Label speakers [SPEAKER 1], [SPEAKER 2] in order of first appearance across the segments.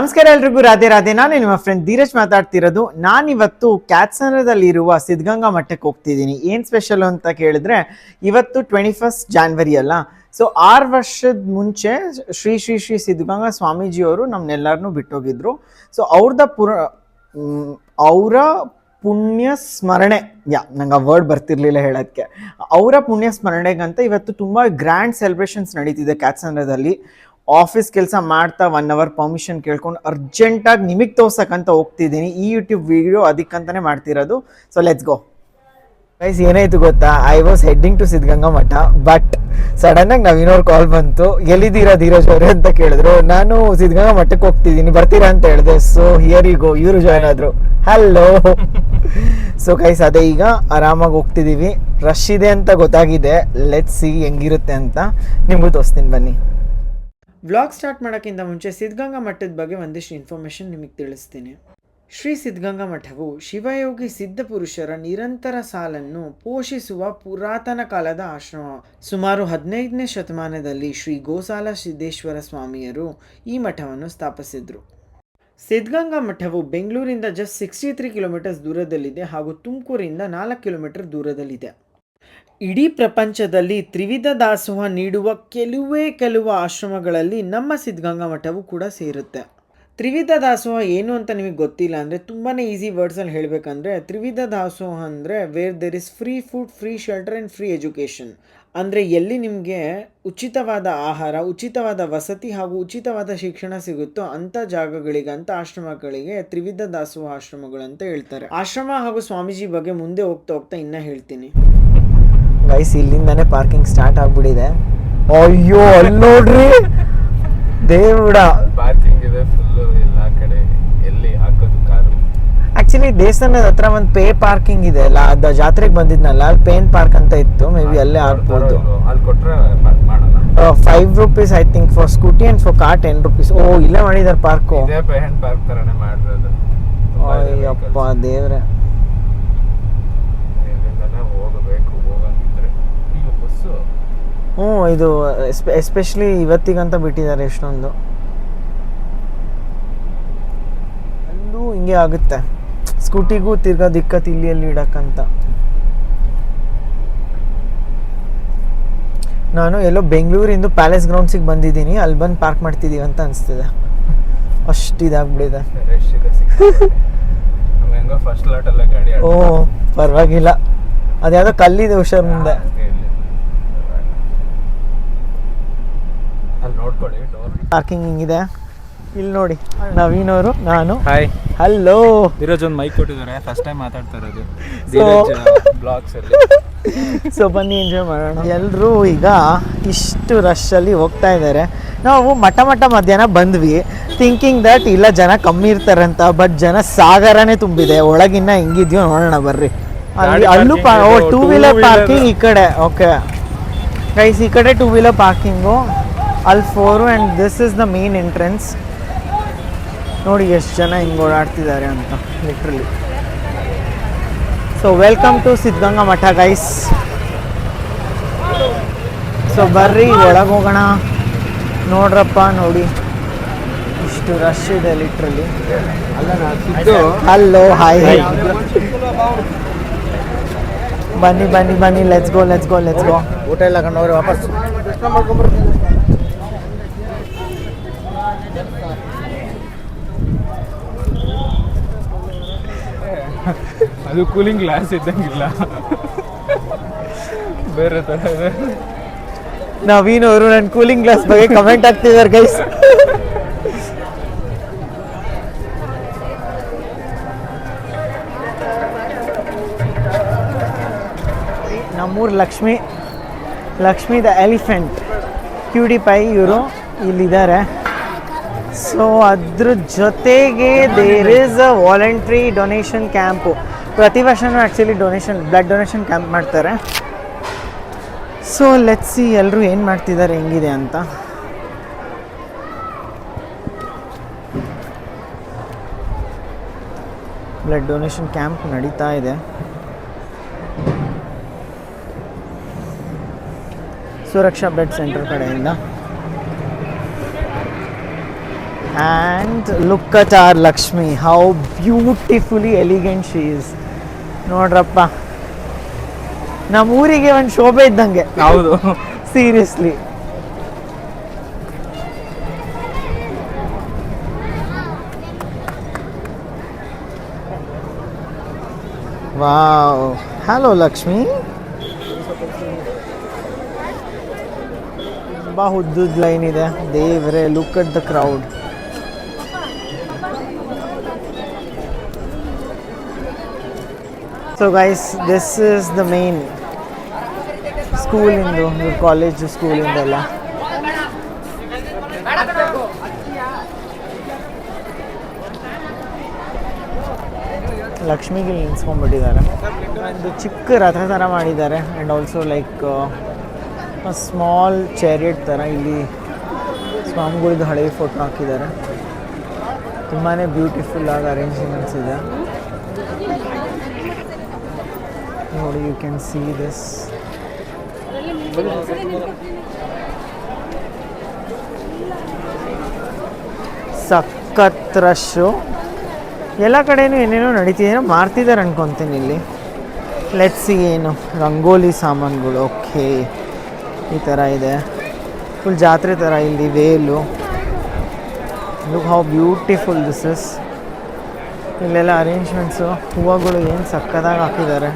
[SPEAKER 1] ನಮಸ್ಕಾರ ಎಲ್ರಿಗೂ, ರಾಧೆ ರಾಧೆ. ನಾನು ನಿಮ್ಮ ಫ್ರೆಂಡ್ ಧೀರಜ್ ಮಾತಾಡ್ತಿರೋದು. ನಾನಿವತ್ತು ಕ್ಯಾತ್ಸನದಲ್ಲಿರುವ ಸಿದ್ಧಗಂಗಾ ಮಠಕ್ಕೆ ಹೋಗ್ತಿದ್ದೀನಿ. ಏನು ಸ್ಪೆಷಲ್ ಅಂತ ಕೇಳಿದ್ರೆ, ಇವತ್ತು ಟ್ವೆಂಟಿ ಫಸ್ಟ್ ಜಾನ್ವರಿ ಅಲ್ಲ. ಸೊ ಆರು ವರ್ಷದ ಮುಂಚೆ ಶ್ರೀ ಶ್ರೀ ಶ್ರೀ ಸಿದ್ಧಗಂಗಾ ಸ್ವಾಮೀಜಿಯವರು ನಮ್ಮನ್ನೆಲ್ಲರನ್ನೂ ಬಿಟ್ಟೋಗಿದ್ರು. ಸೊ ಅವ್ರದ ಪುರ ಅವರ ಪುಣ್ಯ ಸ್ಮರಣೆ, ಯಾ, ನಂಗೆ ಆ ವರ್ಡ್ ಬರ್ತಿರ್ಲಿಲ್ಲ ಹೇಳೋಕ್ಕೆ ಅವರ ಪುಣ್ಯ ಸ್ಮರಣೆಗಂತ ಇವತ್ತು ತುಂಬ ಗ್ರ್ಯಾಂಡ್ ಸೆಲೆಬ್ರೇಷನ್ಸ್ ನಡೀತಿದೆ ಕ್ಯಾತ್ಸಂದ್ರದಲ್ಲಿ ಆಫೀಸ್ ಕೆಲಸ ಮಾಡ್ತಾ ಒನ್ ಅವರ್ ಪರ್ಮಿಷನ್ ಕೇಳ್ಕೊಂಡು ಅರ್ಜೆಂಟಾಗಿ ನಿಮಗೆ ತೋರ್ಸಕ್ಕಂತ ಹೋಗ್ತಿದ್ದೀನಿ. ಈ ಯೂಟ್ಯೂಬ್ ವಿಡಿಯೋ ಅದಕ್ಕಂತಾನೆ ಮಾಡ್ತಿರೋದು. ಸೊ ಲೆಟ್ಸ್ ಗೋ ಗೈಸ್ ಏನಾಯ್ತು ಗೊತ್ತಾ? I was heading to Siddaganga Mutt but sudden ಆಗಿ ನವೀನವ್ರ ಕಾಲ್ ಬಂತು. ಎಲ್ಲಿದ್ದೀರಾ ಧೀರಜ್ ಅವರೇ ಅಂತ ಕೇಳಿದ್ರು. ನಾನು ಸಿದ್ಧಗಂಗಾ ಮಠಕ್ಕೆ ಹೋಗ್ತಿದ್ದೀನಿ. ಬರ್ತೀರಾ ಅಂತ ಹೇಳಿದೆ. ಸೊ ಹಿಯರ್ ಈ ಗೋ ಇವರು ಜಾಯ್ನ್ ಆದ್ರು. ಹಲೋ ಸೊ ಗೈಸ್ ಅದೇ ಈಗ ಆರಾಮಾಗಿ ಹೋಗ್ತಿದ್ದೀವಿ ರಶ್ ಇದೆ ಅಂತ ಗೊತ್ತಾಗಿದೆ. ಲೆಟ್ಸ್ ಸಿ ಹೆಂಗಿರುತ್ತೆ ಅಂತ. ನಿಮಗೂ ತೋರಿಸ್ತೀನಿ ಬನ್ನಿ. ವ್ಲಾಗ್ ಸ್ಟಾರ್ಟ್ ಮಾಡೋಕ್ಕಿಂತ ಮುಂಚೆ ಸಿದ್ಧಗಂಗಾ ಮಠದ ಬಗ್ಗೆ ಒಂದಿಷ್ಟು ಇನ್ಫಾರ್ಮೇಷನ್ ನಿಮಗೆ ತಿಳಿಸ್ತೀನಿ. ಶ್ರೀ ಸಿದ್ಧಗಂಗಾ ಮಠವು ಶಿವಯೋಗಿ ಸಿದ್ಧಪುರುಷರ ನಿರಂತರ ಸಾಲನ್ನು ಪೋಷಿಸುವ ಪುರಾತನ ಕಾಲದ ಆಶ್ರಮ. ಸುಮಾರು ಹದಿನೈದನೇ ಶತಮಾನದಲ್ಲಿ ಶ್ರೀ ಗೋಸಾಲ ಸಿದ್ದೇಶ್ವರ ಸ್ವಾಮಿಯರು ಈ ಮಠವನ್ನು ಸ್ಥಾಪಿಸಿದರು. ಸಿದ್ಧಗಂಗಾ ಮಠವು ಬೆಂಗಳೂರಿಂದ ಜಸ್ಟ್ ಸಿಕ್ಸ್ಟಿ ತ್ರೀ ಕಿಲೋಮೀಟರ್ಸ್ ದೂರದಲ್ಲಿದೆ ಹಾಗೂ ತುಮಕೂರಿಂದ ನಾಲ್ಕು ಕಿಲೋಮೀಟರ್ ದೂರದಲ್ಲಿದೆ. ಇಡೀ ಪ್ರಪಂಚದಲ್ಲಿ ತ್ರಿವಿಧ ದಾಸೋಹ ನೀಡುವ ಕೆಲವೇ ಕೆಲವು ಆಶ್ರಮಗಳಲ್ಲಿ ನಮ್ಮ ಸಿದ್ಧಗಂಗಾ ಮಠವು ಕೂಡ ಸೇರುತ್ತೆ. ತ್ರಿವಿಧ ದಾಸೋಹ ಏನು ಅಂತ ನಿಮಗೆ ಗೊತ್ತಿಲ್ಲ ಅಂದರೆ ತುಂಬಾ ಈಸಿ ವರ್ಡ್ಸಲ್ಲಿ ಹೇಳಬೇಕಂದ್ರೆ ತ್ರಿವಿಧ ದಾಸೋಹ ಅಂದರೆ where there is free food free shelter and free education ಅಂದರೆ ಎಲ್ಲಿ ನಿಮಗೆ ಉಚಿತವಾದ ಆಹಾರ, ಉಚಿತವಾದ ವಸತಿ ಹಾಗೂ ಉಚಿತವಾದ ಶಿಕ್ಷಣ ಸಿಗುತ್ತೋ ಅಂಥ ಜಾಗಗಳಿಗೆ ಅಂಥ ಆಶ್ರಮಗಳಿಗೆ ತ್ರಿವಿಧ ದಾಸೋಹ ಆಶ್ರಮಗಳು ಅಂತ ಹೇಳ್ತಾರೆ. ಆಶ್ರಮ ಹಾಗೂ ಸ್ವಾಮೀಜಿ ಬಗ್ಗೆ ಮುಂದೆ ಹೋಗ್ತಾ ಹೋಗ್ತಾ ಇನ್ನೂ ಹೇಳ್ತೀನಿ. ಗೈಸ್ ಇಲ್ಲಿಂದಾನೆ ಪಾರ್ಕಿಂಗ್ ಸ್ಟಾರ್ಟ್ ಆಗ್ಬಿಟ್ಟಿದೆ. ಅಯ್ಯೋ ಅಲ್ಲಿ ನೋಡ್ರಿ. ದೇವ್ರ.
[SPEAKER 2] ಪಾರ್ಕಿಂಗ್ ಇದೆ ಎಲ್ಲ ಕಡೆ. ಎಲ್ಲಿ ಹಾಕೋದು ಕಾರು?
[SPEAKER 1] ಆಕ್ಚುಲಿ ದೇವಸ್ಥಾನದ ಹತ್ರ ಒಂದು ಪೇ ಪಾರ್ಕಿಂಗ್ ಇದೆ. ಅಲ್ಲ ಅದ ಜಾತ್ರೆಗೆ ಬಂದಿದ್ನಲ್ಲ ಅಲ್ಲಿ ಪೇನ್ ಪಾರ್ಕ್ ಅಂತ ಇತ್ತು. ಮೇ ಬಿ ಅಲ್ಲೇ ಆಗ್ಬೋದು
[SPEAKER 2] ಅಲ್ಲಿ ಕೊಟ್ರೆ ಪಾರ್ಕ್ ಮಾಡಲ್ಲ.
[SPEAKER 1] Five rupees I think for scooty and for car ten rupees ಓ ಇಲ್ಲೇ ಮಾಡಿದಾರೆ ಪಾರ್ಕು
[SPEAKER 2] ಇದೇ ಪಾರ್ಕ್ ತರನೇ ಮಾಡಿರೋದು.
[SPEAKER 1] ಅಯ್ಯಪ್ಪ ದೇವ್ರೆ
[SPEAKER 2] ಇಲ್ಲಿಂದನೇ ಹೋಗಬೇಕು ಹೋಗಂಗಿದ್ರೆ ಈಗ ಬಸ್ಸು
[SPEAKER 1] ಹ್ಞೂ ಇದು ಎಸ್ಪೆಷಲಿ ಇವತ್ತಿಗಂತ ಬಿಟ್ಟಿದ್ದಾರೆ ಎಷ್ಟೊಂದು. ಅಲ್ಲೂ ಹಿಂಗೆ ಆಗುತ್ತೆ. ಸ್ಕೂಟಿಗೂ ತಿರ್ಗಾ ದಿಕ್ಕತ್ ಇಲ್ಲಿ ಅಲ್ಲಿ ಇಡಕ್ಕಂತ. ನಾನು ಎಲ್ಲೋ ಬೆಂಗಳೂರಿಂದ ಪ್ಯಾಲೇಸ್ ಗ್ರೌಂಡ್ಸಿಗೆ ಬಂದಿದ್ದೀನಿ ಅಲ್ಲಿ ಬಂದು ಪಾರ್ಕ್ ಮಾಡ್ತಿದ್ದೀವಿ ಅಂತ ಅನಿಸ್ತಿದೆ. ಅಷ್ಟು ಇದಾಗ್ಬಿಟ್ಟಿದೆ. ಓ ಪರವಾಗಿಲ್ಲ. ಅದ್ಯಾವುದೋ ಕಲ್ಲಿದೆ ಹುಷಾರ್ ಮುಂದೆ
[SPEAKER 2] ಇಲ್ಲಿ ಅಲ್ಲಿ ನೋಡ್ಕೊಳ್ಳಿ ಡೋರ್
[SPEAKER 1] ಪಾರ್ಕಿಂಗ್ ಹಿಂಗಿದೆ. ಇಲ್ಲಿ ನೋಡಿ ನವೀನ್ ಅವರು ನಾನು.
[SPEAKER 2] ಹಾಯ್
[SPEAKER 1] ಹಲೋ
[SPEAKER 2] ಧೀರಜ್ ಒಂದು ಮೈಕ್ ಕೊಟ್ಟಿದ್ದಾರೆ ಫಸ್ಟ್ ಟೈಮ್ ಮಾತಾಡ್ತಾ ಇರೋದು. ಬ್ಲಾಗ್ಸ್ ಅಲ್ಲಿ.
[SPEAKER 1] ಸೊ ಬನ್ನಿ ಎಂಜಾಯ್ ಮಾಡೋಣ. ಎಲ್ಲರೂ ಈಗ ಇಷ್ಟು ರಶಲ್ಲಿ ಹೋಗ್ತಾ ಇದ್ದಾರೆ. ನಾವು ಮಠ ಮಠ ಮಧ್ಯಾಹ್ನ ಬಂದ್ವಿ. ಥಿಂಕಿಂಗ್ ದಟ್ ಇಲ್ಲ ಜನ ಕಮ್ಮಿ ಇರ್ತಾರಂತ ಬಟ್ ಜನ ಸಾಗರನೇ ತುಂಬಿದೆ. ಒಳಗಿನ್ನ ಹೆಂಗಿದ್ಯೋ ನೋಡೋಣ ಬರ್ರಿ. ಅಲ್ಲಿ ಅಲ್ಲೂ ಟೂ ವೀಲರ್ ಪಾರ್ಕಿಂಗ್ ಈ ಕಡೆ ಓಕೆ ಗೈಸ್ ಈ ಕಡೆ ಟೂ ವೀಲರ್ ಪಾರ್ಕಿಂಗು ಅಲ್ಲಿ four and this is the main entrance ನೋಡಿ ಎಷ್ಟು ಜನ ಹಿಂಗೆ ಓಡಾಡ್ತಿದ್ದಾರೆ ಅಂತ literally so welcome to Siddaganga Mutt guys so ಬರ್ರಿ, ಒಳಗೆ ಹೋಗೋಣ. ನೋಡ್ರಪ್ಪ, ನೋಡಿ. ಇಷ್ಟು ರಶ್ ಇದೆ ಲಿಟ್ರಲಿ ಹಲೋ ಹಾಯ್ ಬನ್ನಿ ಬನ್ನಿ ಬನ್ನಿ let's go let's go let's go
[SPEAKER 3] ಊಟ ಎಲ್ಲ ಕಂಡು ವಾಪಸ್.
[SPEAKER 2] ಅದು ಕೂಲಿಂಗ್ ಗ್ಲಾಸ್ ಇದ್ದಂಗಿಲ್ಲ. ಬೇರೆ ತರ ಇದೆ.
[SPEAKER 1] ನವೀನ್ ಅವರು ನನ್ನ ಕೂಲಿಂಗ್ ಗ್ಲಾಸ್ ಬಗ್ಗೆ ಕಮೆಂಟ್ ಆಗ್ತಿದ್ದಾರೆ ಗೈಸ್ ನಮ್ಮೂರು Lakshmi Lakshmi the elephant. Cutie pie ಇವರು ಇಲ್ಲಿದ್ದಾರೆ. ಸೊ ಅದ್ರ ಜೊತೆಗೆ there is a voluntary donation camp ಪ್ರತಿ ವರ್ಷನೂ actually donation blood donation camp ಮಾಡ್ತಾರೆ. ಸೊ ಲೆಟ್ಸ್ ಎಲ್ಲರೂ ಏನು ಮಾಡ್ತಿದ್ದಾರೆ, ಹೆಂಗಿದೆ ಅಂತ. ಬ್ಲಡ್ ಡೊನೇಷನ್ ಕ್ಯಾಂಪ್ ನಡೀತಾ ಇದೆ. ಸುರಕ್ಷಾ ಬ್ಲಡ್ ಸೆಂಟರ್ ಕಡೆಯಿಂದ. And look at our Lakshmi how beautifully elegant she is ನೋಡ್ರಪ್ಪ. ನಮ್ಮ ಊರಿಗೆ ಒಂದು ಶೋಭೆ ಇದ್ದಂಗೆ.
[SPEAKER 2] ಹೌದು.
[SPEAKER 1] ಸೀರಿಯಸ್ಲಿ ವಾವ್ ಹಲೋ ಲಕ್ಷ್ಮಿ ತುಂಬ ಉದ್ದುದ್ ಲೈನ್ ಇದೆ. ದೇವ್ರೆ look at the crowd so guys this is the college school college ಸ್ಕೂಲಿಂದೆಲ್ಲ ಲಕ್ಷ್ಮಿಗೆ ನಿಲ್ಸ್ಕೊಂಡ್ಬಿಟ್ಟಿದ್ದಾರೆ ಒಂದು ಚಿಕ್ಕ ರಥ ಥರ ಮಾಡಿದ್ದಾರೆ. And also like small chariot ಥರ ಇಲ್ಲಿ ಸ್ವಾಮಿಗಳದ್ದು ಹಳೆಯ ಫೋಟೋ ಹಾಕಿದ್ದಾರೆ. ತುಂಬಾ ಬ್ಯೂಟಿಫುಲ್ ಆಗಿ ಅರೇಂಜ್ಮೆಂಟ್ಸ್ ಇದೆ. ನೋಡಿ ಯು ಕ್ಯಾನ್ ಸಿ ದಿಸ್ ಸಖತ್ ರಶ್ಶು ಎಲ್ಲ ಕಡೆಯೂ ಏನೇನೋ ನಡೀತಿದೆ ಮಾರ್ತಿದ್ದಾರೆ ಅನ್ಕೊತೀನಿ ಇಲ್ಲಿ. ಲೆಟ್ಸ್ ಏನು. ರಂಗೋಲಿ ಸಾಮಾನುಗಳು ಓಕೆ ಈ ಥರ ಇದೆ. ಫುಲ್ ಜಾತ್ರೆ ಥರ ಇಲ್ಲಿ Velu. Look how beautiful this is ಇಲ್ಲೆಲ್ಲ ಅರೇಂಜ್ಮೆಂಟ್ಸು ಹೂವುಗಳು ಏನು ಸಕ್ಕದಾಗಿ ಹಾಕಿದ್ದಾರೆ.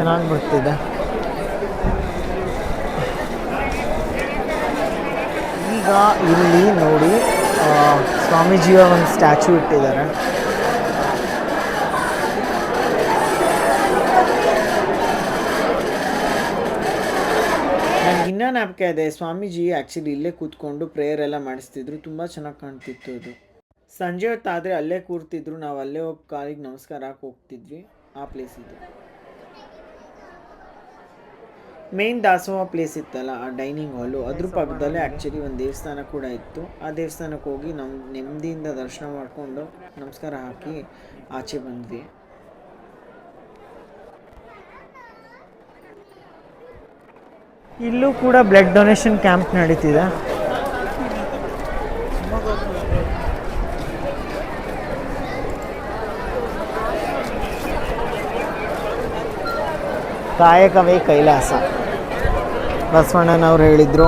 [SPEAKER 1] ಚೆನ್ನಾಗಿ ಬರ್ತಿದೆ ಈಗ ಇಲ್ಲಿ ನೋಡಿ ಸ್ವಾಮೀಜಿಯ ಒಂದು ಸ್ಟ್ಯಾಚ್ಯೂ ಇಟ್ಟಿದ್ದಾರೆ. ಇನ್ನೂ ನಾಪಕ ಇದೆ, ಸ್ವಾಮೀಜಿ ಆ್ಯಕ್ಚುಲಿ ಇಲ್ಲೇ ಕೂತ್ಕೊಂಡು ಪ್ರೇಯರ್ ಎಲ್ಲ ಮಾಡಿಸ್ತಿದ್ರು, ತುಂಬ ಚೆನ್ನಾಗಿ ಕಾಣ್ತಿತ್ತು ಅದು. ಸಂಜೆ ಹೊತ್ತಾದರೆ ಅಲ್ಲೇ ಕೂರ್ತಿದ್ರು, ನಾವು ಅಲ್ಲೇ ಹೋಗಿ ಕಾಲಿಗೆ ನಮಸ್ಕಾರ ಹಾಕಿ ಹೋಗ್ತಿದ್ವಿ, ಆ ಪ್ಲೇಸ್ ಇದೆ ಮೇನ್ ದಾಸೋಹ ಪ್ಲೇಸ್ ಇತ್ತಲ್ಲ ಆ ಡೈನಿಂಗ್ ಹಾಲು ಅದ್ರ ಪಕ್ಕದಲ್ಲೇ ಆ್ಯಕ್ಚುಲಿ ಒಂದು ದೇವಸ್ಥಾನ ಕೂಡ ಇತ್ತು. ಆ ದೇವಸ್ಥಾನಕ್ಕೆ ಹೋಗಿ ನಮ್ಮ ನೆಮ್ಮದಿಯಿಂದ ದರ್ಶನ ಮಾಡಿಕೊಂಡು ನಮಸ್ಕಾರ ಹಾಕಿ ಆಚೆ ಬಂದ್ವಿ. ಇಲ್ಲೂ ಕೂಡ ಬ್ಲಡ್ ಡೊನೇಷನ್ ಕ್ಯಾಂಪ್ ನಡೀತಿದೆ. ಕಾಯಕವೇ ಕೈಲಾಸ. ಬಸವಣ್ಣನವ್ರು ಹೇಳಿದರು.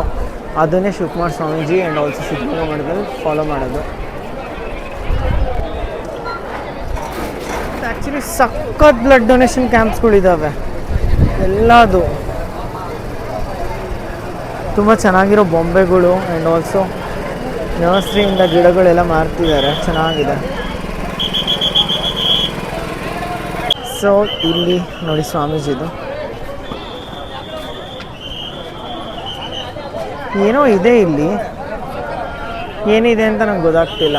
[SPEAKER 1] ಅದನ್ನೇ ಶಿವಕುಮಾರ್ ಸ್ವಾಮೀಜಿ ಆ್ಯಂಡ್ ಆಲ್ಸೋ ಸಿದ್ಧಗಂಗಾ ಮಠದಲ್ಲಿ ಫಾಲೋ ಮಾಡೋದು. ಆ್ಯಕ್ಚುಲಿ ಸಖತ್ ಬ್ಲಡ್ ಡೊನೇಷನ್ ಕ್ಯಾಂಪ್ಸ್ಗಳಿದ್ದಾವೆ ಎಲ್ಲದು. ತುಂಬ ಚೆನ್ನಾಗಿರೋ ಬೊಂಬೆಗಳು ಆ್ಯಂಡ್ ಆಲ್ಸೋ ನರ್ಸರಿಯಿಂದ ಗಿಡಗಳೆಲ್ಲ ಮಾರ್ತಿದ್ದಾರೆ. ಚೆನ್ನಾಗಿದೆ. ಸೊ ಇಲ್ಲಿ ನೋಡಿ ಸ್ವಾಮೀಜಿದು. ಏನೋ ಇದೆ ಇಲ್ಲಿ. ಏನಿದೆ ಅಂತ ನಂಗೆ ಗೊತ್ತಾಗ್ತಿಲ್ಲ.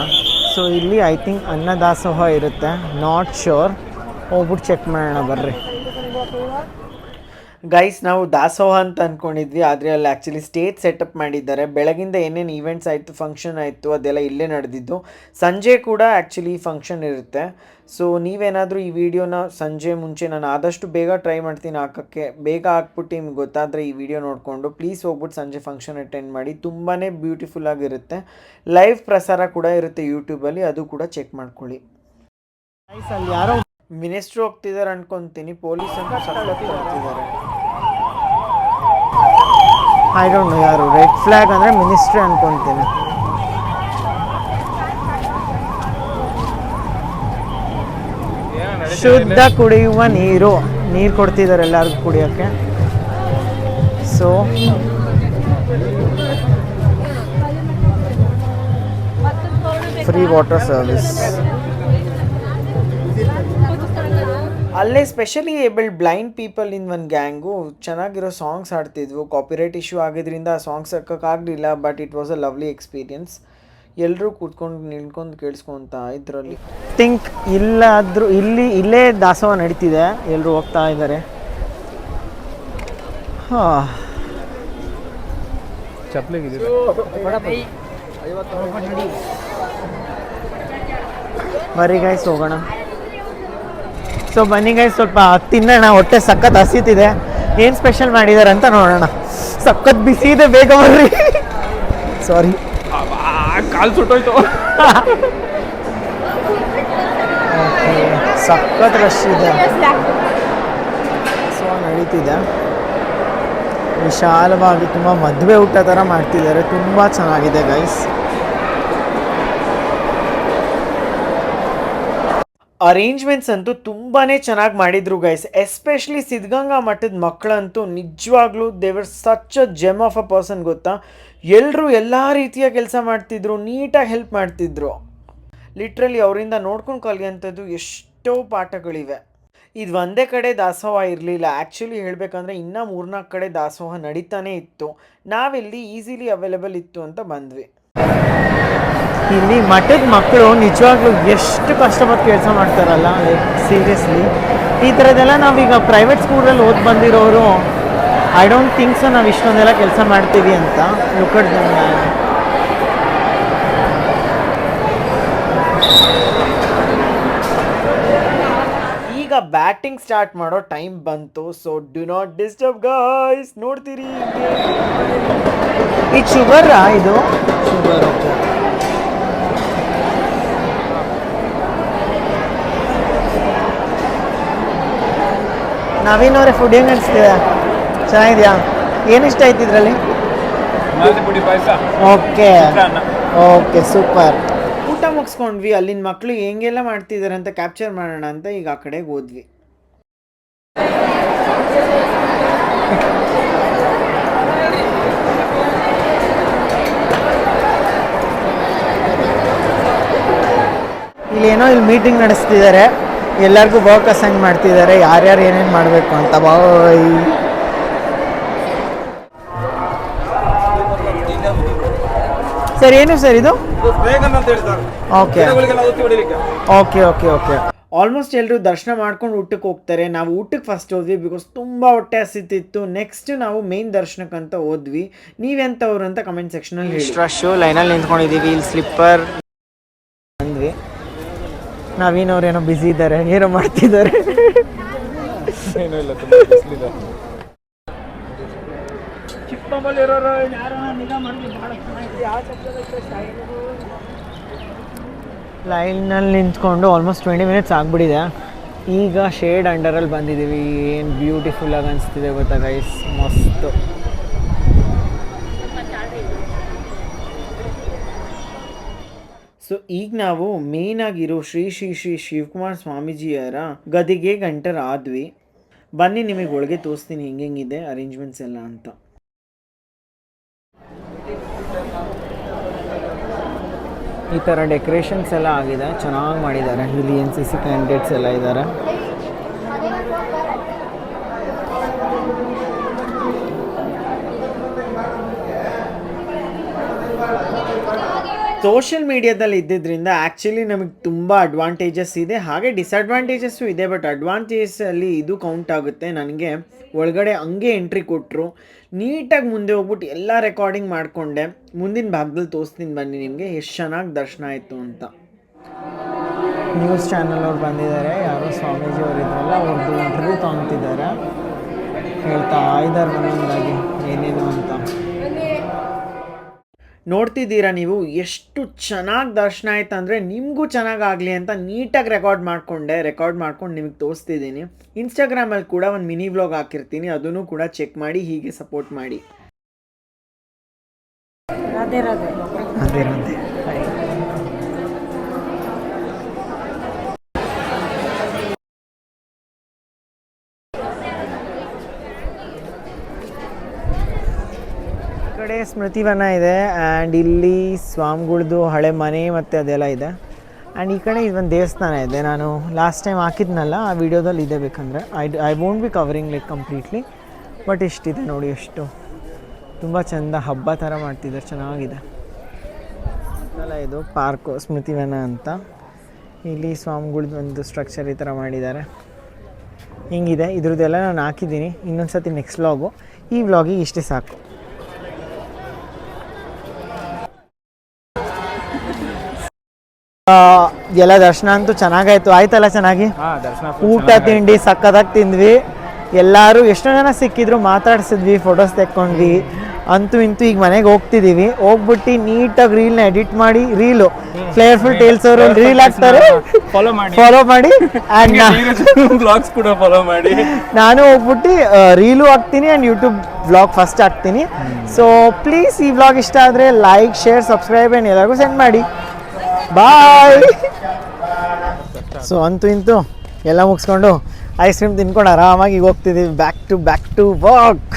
[SPEAKER 1] ಸೊ ಇಲ್ಲಿ ಐ ಥಿಂಕ್ ಅನ್ನದಾಸೋಹ ಇರುತ್ತೆ. ನಾಟ್ ಶೋರ್ ಹೋಗ್ಬಿಟ್ಟು ಚೆಕ್ ಮಾಡೋಣ ಬರ್ರಿ. ಗೈಸ್ ನಾವು ದಾಸೋಹ ಅಂತ ಅಂದ್ಕೊಂಡಿದ್ವಿ ಆದರೆ ಅಲ್ಲಿ ಆ್ಯಕ್ಚುಲಿ ಸ್ಟೇಜ್ ಸೆಟಪ್ ಮಾಡಿದ್ದಾರೆ. ಬೆಳಗಿಂದ ಏನೇನು ಈವೆಂಟ್ಸ್ ಆಯಿತು ಫಂಕ್ಷನ್ ಆಯಿತು ಅದೆಲ್ಲ ಇಲ್ಲೇ ನಡೆದಿದ್ದು. ಸಂಜೆ ಕೂಡ ಆ್ಯಕ್ಚುಲಿ ಫಂಕ್ಷನ್ ಇರುತ್ತೆ. ಸೊ ನೀವೇನಾದರೂ ಈ ವಿಡಿಯೋನ ಸಂಜೆ ಮುಂಚೆ ನಾನು ಆದಷ್ಟು ಬೇಗ ಟ್ರೈ ಮಾಡ್ತೀನಿ ಹಾಕೋಕ್ಕೆ. ಬೇಗ ಹಾಕ್ಬಿಟ್ಟು ನಿಮ್ಗೆ ಗೊತ್ತಾದರೆ ಈ ವಿಡಿಯೋ ನೋಡಿಕೊಂಡು ಪ್ಲೀಸ್ ಹೋಗ್ಬಿಟ್ಟು ಸಂಜೆ ಫಂಕ್ಷನ್ ಅಟೆಂಡ್ ಮಾಡಿ. ತುಂಬಾ ಬ್ಯೂಟಿಫುಲ್ ಆಗಿರುತ್ತೆ. ಲೈವ್ ಪ್ರಸಾರ ಕೂಡ ಇರುತ್ತೆ ಯೂಟ್ಯೂಬಲ್ಲಿ ಅದು ಕೂಡ ಚೆಕ್ ಮಾಡ್ಕೊಳ್ಳಿ. ಅಲ್ಲಿ ಯಾರೋ ಮಿನಿಸ್ಟ್ರು ಹೋಗ್ತಿದ್ದಾರೆ ಅನ್ಕೊಂತೀನಿ ಪೊಲೀಸ್ ಅಂತ ಸಪೋರ್ಟ್ ಹೋಗ್ತಿದ್ದಾರೆ ಐ ಡೋಂಟ್ ನೋ ಯಾರು ರೆಡ್ ಫ್ಲಾಗ್ ಅಂದರೆ ಮಿನಿಸ್ಟ್ರಿ ಅಂದ್ಕೊತೀನಿ ಶುದ್ಧ ಕುಡಿಯುವ ನೀರು ನೀರು ಕೊಡ್ತಿದ್ದಾರೆ ಎಲ್ಲರಿಗೂ ಕುಡಿಯೋಕ್ಕೆ ಸೊ ಫ್ರೀ ವಾಟರ್ ಸರ್ವಿಸ್ ಅಲ್ಲೇ specially abled blind people in ಒಂದು ಗ್ಯಾಂಗು ಚೆನ್ನಾಗಿರೋ ಸಾಂಗ್ಸ್ ಆಡ್ತಿದ್ವು ಕಾಪಿರೈಟ್ ಇಶ್ಯೂ ಆಗಿದ್ರಿಂದ ಆ songs ಹಾಕೋಕ್ಕಾಗಲಿಲ್ಲ but it was a lovely experience ಎಲ್ಲರೂ ಕೂತ್ಕೊಂಡು ನಿಲ್ಕೊಂಡು ಕೇಳಿಸ್ಕೊತ ಇದರಲ್ಲಿ. ಥಿಂಕ್ ಇಲ್ಲಾದರೂ ಇಲ್ಲಿ ಇಲ್ಲೇ ದಾಸೋಹ ನಡೀತಿದೆ. ಎಲ್ಲರೂ ಹೋಗ್ತಾ ಇದ್ದಾರೆ. ಹಾಂ.
[SPEAKER 2] ಚಪ್ಲಿಗೆ
[SPEAKER 1] ಬರೀ ಗೈಸ್ ಹೋಗೋಣ. ಸೊ ಬನ್ನಿ ಗೈಸ್ ಸ್ವಲ್ಪ ತಿನ್ನೋಣ. ಹೊಟ್ಟೆ ಸಖತ್ ಹಸಿತಿದೆ. ಏನು ಸ್ಪೆಷಲ್ ಮಾಡಿದ್ದಾರೆ ಅಂತ ನೋಡೋಣ. ಸಖತ್ ಬಿಸಿ ಇದೆ ಬೇಗ ಬರ್ರಿ. ಸಾರಿ
[SPEAKER 2] ಕಾಲು ಸುಟ್ಟೋಯ್ತು.
[SPEAKER 1] ಸಖತ್ ರಶ್ ಇದೆ. ಸೊ ನಡೀತಿದೆ. ವಿಶಾಲವಾಗಿ ತುಂಬ ಮದುವೆ ಊಟ ಥರ ಮಾಡ್ತಿದ್ದಾರೆ. ತುಂಬ ಚೆನ್ನಾಗಿದೆ ಗೈಸ್ ಅರೇಂಜ್ಮೆಂಟ್ಸ್ ಅಂತೂ ತುಂಬಾ ಚೆನ್ನಾಗಿ ಮಾಡಿದ್ರು ಗೈಸ್ ಎಸ್ಪೆಷಲಿ ಸಿದ್ಧಗಂಗಾ ಮಠದ ಮಕ್ಕಳಂತೂ ನಿಜವಾಗ್ಲೂ ದೇವರ್ such a gem of a person ಗೊತ್ತಾ? ಎಲ್ಲರೂ ಎಲ್ಲ ರೀತಿಯ ಕೆಲಸ ಮಾಡ್ತಿದ್ರು, ನೀಟಾಗಿ ಹೆಲ್ಪ್ ಮಾಡ್ತಿದ್ರು. ಲಿಟ್ರಲಿ ಅವರಿಂದ ನೋಡ್ಕೊಂಡು ಕಲಿಯೋಂಥದ್ದು ಎಷ್ಟೋ ಪಾಠಗಳಿವೆ. ಇದು ಒಂದೇ ಕಡೆ ದಾಸೋಹ ಇರಲಿಲ್ಲ. ಆ್ಯಕ್ಚುಲಿ ಹೇಳಬೇಕಂದ್ರೆ ಇನ್ನೂ ಮೂರ್ನಾಲ್ಕು ಕಡೆ ದಾಸೋಹ ನಡೀತಾನೆ ಇತ್ತು. ನಾವಿಲ್ಲಿ ಈಸಿಲಿ ಅವೈಲೇಬಲ್ ಇತ್ತು ಅಂತ ಬಂದ್ವಿ. ಇಲ್ಲಿ ಮಠದ ಮಕ್ಕಳು ನಿಜವಾಗ್ಲೂ ಎಷ್ಟು ಕಷ್ಟಪಟ್ಟು ಕೆಲಸ ಮಾಡ್ತಾರಲ್ಲ ಲೈಕ್ ಸೀರಿಯಸ್ಲಿ ಈ ಥರದ್ದೆಲ್ಲ ನಾವೀಗ ಪ್ರೈವೇಟ್ ಸ್ಕೂಲಲ್ಲಿ ಓದ್ ಬಂದಿರೋರು ಐ ಡೋಂಟ್ ಥಿಂಕ್ ಸೊ ನಾವು ಇಷ್ಟೊಂದೆಲ್ಲ ಕೆಲಸ ಮಾಡ್ತೀವಿ ಅಂತ ಲುಕಡ್ ಈಗ ಬ್ಯಾಟಿಂಗ್ ಸ್ಟಾರ್ಟ್ ಮಾಡೋ ಟೈಮ್ ಬಂತು so do not disturb guys ನೋಡ್ತೀರಿ ಇದು? ಶುಗರಾ ಇದು ಶುಗರ್ ಓಕೆ ನವೀನ್ ಅವರೇ ಫುಡ್ ಹೆಂಗೆ ಅನಿಸ್ತಿದೆ? ಚೆನ್ನಾಗಿದೆಯಾ? ಏನು ಇಷ್ಟ ಆಯ್ತು ಇದರಲ್ಲಿ? ಓಕೆ ಓಕೆ ಸೂಪರ್ ಊಟ ಮುಗಿಸ್ಕೊಂಡ್ವಿ ಅಲ್ಲಿನ ಮಕ್ಕಳು ಹೆಂಗೆಲ್ಲ ಮಾಡ್ತಿದ್ದಾರೆ ಅಂತ ಕ್ಯಾಪ್ಚರ್ ಮಾಡೋಣ ಅಂತ ಈಗ ಆ ಕಡೆಗೆ ಹೋದ್ವಿ. ಇಲ್ಲೇನೋ ಇಲ್ಲಿ ಮೀಟಿಂಗ್ ನಡೆಸ್ತಿದ್ದಾರೆ ಎಲ್ಲರಿಗೂ ಫೋಕಸ್ ಹೆಂಗೆ ಮಾಡ್ತಿದ್ದಾರೆ. ಯಾರ್ಯಾರು ಏನೇನು ಮಾಡಬೇಕು ಅಂತ ಬಾಯ್ ಸರ್ ಏನು ಸರ್ ಇದು? Okay. Okay okay okay. Almost ಎಲ್ಲರೂ ದರ್ಶನ ಮಾಡ್ಕೊಂಡು ಊಟಕ್ಕೆ ಹೋಗ್ತಾರೆ. ನಾವು ಊಟಕ್ಕೆ ಫಸ್ಟ್ ಹೋದ್ವಿ ಬಿಕಾಸ್ ತುಂಬ ಹೊಟ್ಟೆ ಹಸಿತಿತ್ತು. ನೆಕ್ಸ್ಟ್ ನಾವು ಮೇನ್ ದರ್ಶನಕ್ಕಂತ ಹೋದ್ವಿ. ನೀವೆಂತವ್ರು ಅಂತ ಕಮೆಂಟ್ ಸೆಕ್ಷನಲ್ಲಿ ಹೇಳಿ. ರಶ್ಶು ಲೈನಲ್ಲಿ ನಿಂತ್ಕೊಂಡಿದ್ದೀವಿ ಇಲ್ಲಿ ಸ್ಲಿಪ್ಪರ್ ನವೀನ್ ಏನೋ ಬ್ಯುಸಿ ಇದ್ದಾರೆ ಏನೋ ಮಾಡ್ತಿದ್ದಾರೆ.
[SPEAKER 2] ಏನೂ ಇಲ್ಲ ತುಂಬ ಬಿಸಿಲಿದೆ.
[SPEAKER 1] ಲೈನಲ್ಲಿ ನಿಂತ್ಕೊಂಡು ಆಲ್ಮೋಸ್ಟ್ ಟ್ವೆಂಟಿ ಮಿನಿಟ್ಸ್ ಆಗಿಬಿಟ್ಟಿದೆ. ಈಗ ಶೇಡ್ ಅಂಡರಲ್ಲಿ ಬಂದಿದ್ದೀವಿ. ಏನು ಬ್ಯೂಟಿಫುಲ್ಲಾಗಿ ಅನಿಸ್ತಿದೆ ಗೊತ್ತಾ ಗೈಸ್ ಮಸ್ತು. ಸೊ ಈಗ ನಾವು ಮೇನ್ ಆಗಿರೋ ಶ್ರೀ ಶ್ರೀ ಶ್ರೀ ಶಿವಕುಮಾರ್ ಸ್ವಾಮೀಜಿಯವರ ಗದಿಗೆ ಗಂಟರ್ ಆದ್ವಿ ಬನ್ನಿ ನಿಮಗೆ ಒಳಗೆ ತೋರಿಸ್ತೀನಿ ಹೆಂಗೆ ಹೆಂಗಿದೆ ಅರೇಂಜ್ಮೆಂಟ್ಸ್ ಎಲ್ಲ ಅಂತ. ಈ ಥರ ಡೆಕೋರೇಷನ್ಸ್ ಎಲ್ಲ ಆಗಿದೆ. ಚೆನ್ನಾಗಿ ಮಾಡಿದ್ದಾರೆ. ಇಲ್ಲಿ ಎನ್ ಸಿ ಸಿ ಕ್ಯಾಂಡಿಡೇಟ್ಸ್ ಎಲ್ಲ ಇದ್ದಾರೆ. ಸೋಷಿಯಲ್ ಮೀಡಿಯಾದಲ್ಲಿ ಇದ್ದಿದ್ದರಿಂದ ಆ್ಯಕ್ಚುಲಿ ನಮಗೆ ತುಂಬ ಅಡ್ವಾಂಟೇಜಸ್ ಇದೆ. ಹಾಗೆ ಡಿಸ್ಅಡ್ವಾಂಟೇಜಸ್ಸು ಇದೆ ಬಟ್ ಅಡ್ವಾಂಟೇಜಲ್ಲಿ ಇದು ಕೌಂಟ್ ಆಗುತ್ತೆ. ನನಗೆ ಒಳಗಡೆ ಹಂಗೆ ಎಂಟ್ರಿ ಕೊಟ್ಟರು ನೀಟಾಗಿ ಮುಂದೆ ಹೋಗ್ಬಿಟ್ಟು ಎಲ್ಲ ರೆಕಾರ್ಡಿಂಗ್ ಮಾಡಿಕೊಂಡೆ. ಮುಂದಿನ ಭಾಗದಲ್ಲಿ ತೋರಿಸ್ತೀನಿ ಬನ್ನಿ ನಿಮಗೆ, ಎಷ್ಟು ಚೆನ್ನಾಗಿ ದರ್ಶನ ಆಯಿತು ಅಂತ. ನ್ಯೂಸ್ ಚಾನಲ್ ಅವ್ರು ಬಂದಿದ್ದಾರೆ, ಯಾರೋ ಸ್ವಾಮೀಜಿ ಅವರು ಇದ್ರಲ್ಲ ಅವ್ರದ್ದು ಇಂಟರ್ವ್ಯೂ ಹೇಳ್ತಾ ಇದ್ದಾರೆ ಒಂದೊಂದಾಗಿ ಏನೇನು ಅಂತ. ನೋಡ್ತಿದ್ದೀರಾ ನೀವು? ಎಷ್ಟು ಚೆನ್ನಾಗಿ ದರ್ಶನ ಆಯ್ತು ಅಂದರೆ ನಿಮಗೂ ಚೆನ್ನಾಗಾಗಲಿ ಅಂತ ನೀಟಾಗಿ ರೆಕಾರ್ಡ್ ಮಾಡಿಕೊಂಡೆ ರೆಕಾರ್ಡ್ ಮಾಡ್ಕೊಂಡು ನಿಮಗೆ ತೋರಿಸ್ತಿದ್ದೀನಿ. ಇನ್ಸ್ಟಾಗ್ರಾಮಲ್ಲಿ ಕೂಡ ಒಂದು ಮಿನಿ ವ್ಲಾಗ್ ಹಾಕಿರ್ತೀನಿ ಅದನ್ನು ಕೂಡ ಚೆಕ್ ಮಾಡಿ ಹೀಗೆ ಸಪೋರ್ಟ್ ಮಾಡಿ.
[SPEAKER 3] ರಾಧೆ ರಾಧೆ.
[SPEAKER 1] ಅದೇ ಅದೇ ಸ್ಮೃತಿವನ ಇದೆ ಆ್ಯಂಡ್ ಇಲ್ಲಿ ಸ್ವಾಮಿಗಳ್ದು ಹಳೆ ಮನೆ ಮತ್ತು ಅದೆಲ್ಲ ಇದೆ. ಆ್ಯಂಡ್ ಈ ಕಡೆ ಇದೊಂದು ದೇವಸ್ಥಾನ ಇದೆ, ನಾನು ಲಾಸ್ಟ್ ಟೈಮ್ ಹಾಕಿದ್ನಲ್ಲ, ಆ ವಿಡಿಯೋದಲ್ಲಿ ಇದೆ ಬೇಕಂದರೆ. I I won't be covering like completely but ಇಷ್ಟಿದೆ ನೋಡಿ ಎಷ್ಟು ತುಂಬ ಚೆಂದ ಹಬ್ಬ ಥರ ಮಾಡ್ತಿದ್ದಾರೆ ಚೆನ್ನಾಗಿದೆ. ಅಲ್ಲ ಇದು ಪಾರ್ಕು ಸ್ಮೃತಿವನ ಅಂತ. ಇಲ್ಲಿ ಸ್ವಾಮಿಗಳ್ದು ಒಂದು ಸ್ಟ್ರಕ್ಚರ್ ಈ ಥರ ಮಾಡಿದ್ದಾರೆ. ಹಿಂಗಿದೆ, ಇದ್ರದ್ದೆಲ್ಲ ನಾನು ಹಾಕಿದ್ದೀನಿ ಇನ್ನೊಂದು ಸತಿ ನೆಕ್ಸ್ಟ್ ವ್ಲಾಗು ಈ ವ್ಲಾಗಿಗೆ ಇಷ್ಟೇ ಸಾಕು. ಎಲ್ಲ ದರ್ಶನ ಅಂತೂ ಚೆನ್ನಾಗಾಯ್ತು. ಆಯ್ತಲ್ಲ ಚೆನ್ನಾಗಿ? ಊಟ ತಿಂಡಿ ಸಕ್ಕದಾಗಿ ತಿಂದ್ವಿ. ಎಲ್ಲರೂ ಎಷ್ಟೋ ಜನ ಸಿಕ್ಕಿದ್ರು ಮಾತಾಡ್ಸಿದ್ವಿ ಫೋಟೋಸ್ ತೆಕ್ಕೊಂಡ್ವಿ. ಅಂತೂ ಇಂತೂ ಈಗ ಮನೆಗೆ ಹೋಗ್ತಿದೀವಿ. ಹೋಗ್ಬಿಟ್ಟು ನೀಟಾಗಿ ರೀಲ್ನ ಎಡಿಟ್ ಮಾಡಿ ರೀಲು ಫ್ಲೇರ್ಫುಲ್ ಟೇಲ್ಸ್ ಅವರು ರೀಲ್ ಹಾಕ್ತಾರೆ.
[SPEAKER 2] ಫಾಲೋ ಮಾಡಿ.
[SPEAKER 1] ಫಾಲೋ ಮಾಡಿ. ಆ್ಯಂಡ್
[SPEAKER 2] ಬ್ಲಾಗ್ಸ್ ಕೂಡ ಫಾಲೋ ಮಾಡಿ.
[SPEAKER 1] ನಾನು ಹೋಗ್ಬಿಟ್ಟು ರೀಲು ಹಾಕ್ತೀನಿ ಆ್ಯಂಡ್ ಯೂಟ್ಯೂಬ್ ವ್ಲಾಗ್ ಫಸ್ಟ್ ಹಾಕ್ತೀನಿ. ಸೊ ಪ್ಲೀಸ್ ಈ ವ್ಲಾಗ್ ಇಷ್ಟ ಆದರೆ ಲೈಕ್ ಶೇರ್ ಸಬ್ಸ್ಕ್ರೈಬ್ ಆ್ಯಂಡ್ ಎಲ್ಲರಿಗೂ ಸೆಂಡ್ ಮಾಡಿ. ಬಾಯ್ ಸೊ ಅಂತೂ ಇಂತೂ ಎಲ್ಲ ಮುಗಿಸ್ಕೊಂಡು ಐಸ್ ಕ್ರೀಮ್ ತಿನ್ಕೊಂಡು ಆರಾಮಾಗಿ ಹೋಗ್ತಿದ್ದೀವಿ back to back to work